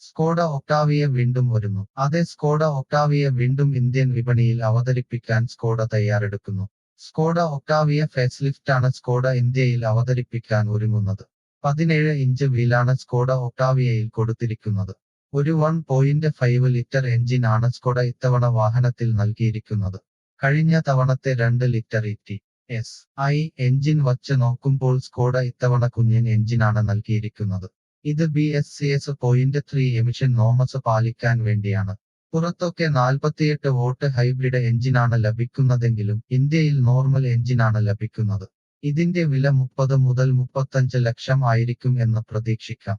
Skoda Octavia വീണ്ടും വരുന്നു. അതെ സ്കോഡ ഒക്ടാവിയ വീണ്ടും ഇന്ത്യൻ വിപണിയിൽ അവതരിപ്പിക്കാൻ സ്കോഡ തയ്യാറെടുക്കുന്നു. സ്കോഡ ഒക്ടാവിയ ഫേസ് ആണ് സ്കോഡ ഇന്ത്യയിൽ അവതരിപ്പിക്കാൻ ഒരുങ്ങുന്നത്. പതിനേഴ് ഇഞ്ച് വീലാണ് സ്കോഡ ഒക്ടാവിയയിൽ കൊടുത്തിരിക്കുന്നത്. ഒരു one point five litre engine ആണ് സ്കോഡ ഇത്തവണ വാഹനത്തിൽ നൽകിയിരിക്കുന്നത്. കഴിഞ്ഞ തവണത്തെ രണ്ട് litre T S I engine വച്ച് നോക്കുമ്പോൾ സ്കോഡ ഇത്തവണ കുഞ്ഞൻ എഞ്ചിനാണ് നൽകിയിരിക്കുന്നത്. ഇത് B S C S point three emission norms പാലിക്കാൻ വേണ്ടിയാണ്. പുറത്തൊക്കെ നാൽപ്പത്തിയെട്ട് വോട്ട് ഹൈബ്രിഡ് എഞ്ചിനാണ് ലഭിക്കുന്നതെങ്കിലും ഇന്ത്യയിൽ നോർമൽ എഞ്ചിനാണ് ലഭിക്കുന്നത്. ഇതിന്റെ വില മുപ്പത് മുതൽ മുപ്പത്തഞ്ച് ലക്ഷം ആയിരിക്കും എന്ന് പ്രതീക്ഷിക്കാം.